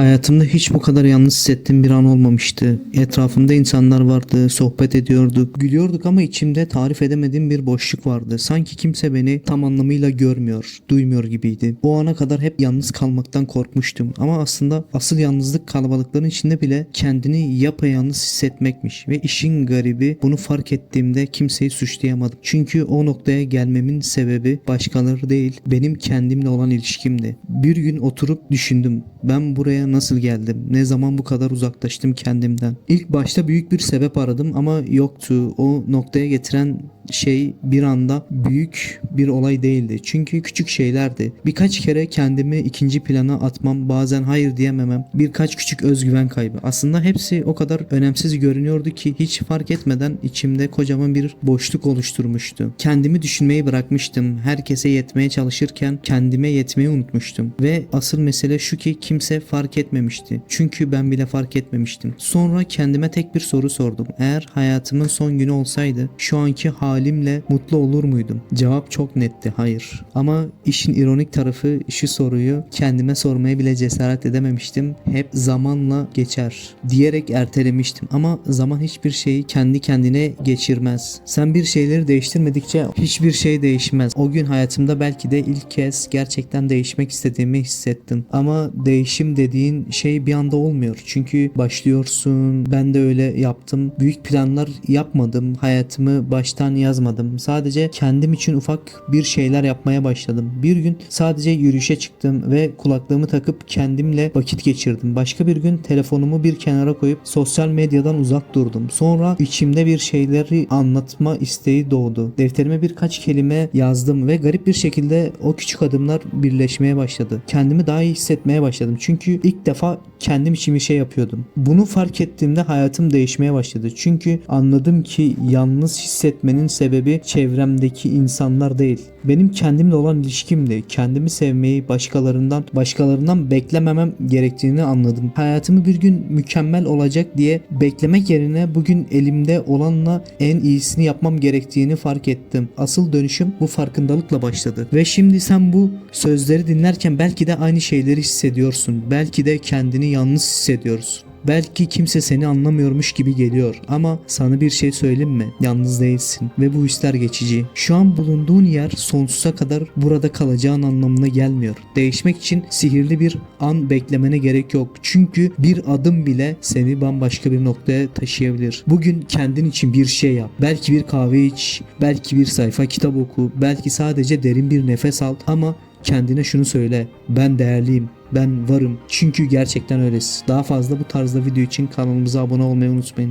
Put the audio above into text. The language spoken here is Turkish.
Hayatımda hiç bu kadar yalnız hissettiğim bir an olmamıştı. Etrafımda insanlar vardı, sohbet ediyorduk, gülüyorduk ama içimde tarif edemediğim bir boşluk vardı. Sanki kimse beni tam anlamıyla görmüyor, duymuyor gibiydi. O ana kadar hep yalnız kalmaktan korkmuştum ama aslında asıl yalnızlık kalabalıkların içinde bile kendini yapayalnız hissetmekmiş ve işin garibi bunu fark ettiğimde kimseyi suçlayamadım. Çünkü o noktaya gelmemin sebebi başkaları değil, benim kendimle olan ilişkimdi. Bir gün oturup düşündüm. Ben buraya nasıl geldim? Ne zaman bu kadar uzaklaştım kendimden? İlk başta büyük bir sebep aradım ama yoktu. O noktaya getiren şey bir anda büyük bir olay değildi. Çünkü küçük şeylerdi. Birkaç kere kendimi ikinci plana atmam, bazen hayır diyememem, birkaç küçük özgüven kaybı. Aslında hepsi o kadar önemsiz görünüyordu ki hiç fark etmeden içimde kocaman bir boşluk oluşturmuştu. Kendimi düşünmeyi bırakmıştım. Herkese yetmeye çalışırken kendime yetmeyi unutmuştum. Ve asıl mesele şu ki kimse fark etmemişti. Çünkü ben bile fark etmemiştim. Sonra kendime tek bir soru sordum. Eğer hayatımın son günü olsaydı şu anki halimle mutlu olur muydum? Cevap çok netti. Hayır. Ama işin ironik tarafı şu soruyu kendime sormaya bile cesaret edememiştim. Hep zamanla geçer diyerek ertelemiştim. Ama zaman hiçbir şeyi kendi kendine geçirmez. Sen bir şeyleri değiştirmedikçe hiçbir şey değişmez. O gün hayatımda belki de ilk kez gerçekten değişmek istediğimi hissettim. Ama değişim dediğin şey bir anda olmuyor. Çünkü başlıyorsun. Ben de öyle yaptım. Büyük planlar yapmadım. Hayatımı baştan yazmadım. Sadece kendim için ufak bir şeyler yapmaya başladım. Bir gün sadece yürüyüşe çıktım ve kulaklığımı takıp kendimle vakit geçirdim. Başka bir gün telefonumu bir kenara koyup sosyal medyadan uzak durdum. Sonra içimde bir şeyleri anlatma isteği doğdu. Defterime birkaç kelime yazdım ve garip bir şekilde o küçük adımlar birleşmeye başladı. Kendimi daha iyi hissetmeye başladım. Çünkü ilk defa kendim için bir şey yapıyordum. Bunu fark ettiğimde hayatım değişmeye başladı. Çünkü anladım ki yalnız hissetmenin sebebi çevremdeki insanlar değil. Benim kendimle olan ilişkimdi. Kendimi sevmeyi başkalarından başkalarından beklememem gerektiğini anladım. Hayatımı bir gün mükemmel olacak diye beklemek yerine bugün elimde olanla en iyisini yapmam gerektiğini fark ettim. Asıl dönüşüm bu farkındalıkla başladı. Ve şimdi sen bu sözleri dinlerken belki de aynı şeyleri hissediyorsun. Belki de kendini yalnız hissediyorsun. Belki kimse seni anlamıyormuş gibi geliyor ama sana bir şey söyleyeyim mi? Yalnız değilsin ve bu hisler geçici. Şu an bulunduğun yer sonsuza kadar burada kalacağın anlamına gelmiyor. Değişmek için sihirli bir an beklemene gerek yok. Çünkü bir adım bile seni bambaşka bir noktaya taşıyabilir. Bugün kendin için bir şey yap. Belki bir kahve iç, belki bir sayfa kitap oku, belki sadece derin bir nefes al ama kendine şunu söyle. Ben değerliyim. Ben varım. Çünkü gerçekten öylesin. Daha fazla bu tarzda video için kanalımıza abone olmayı unutmayın.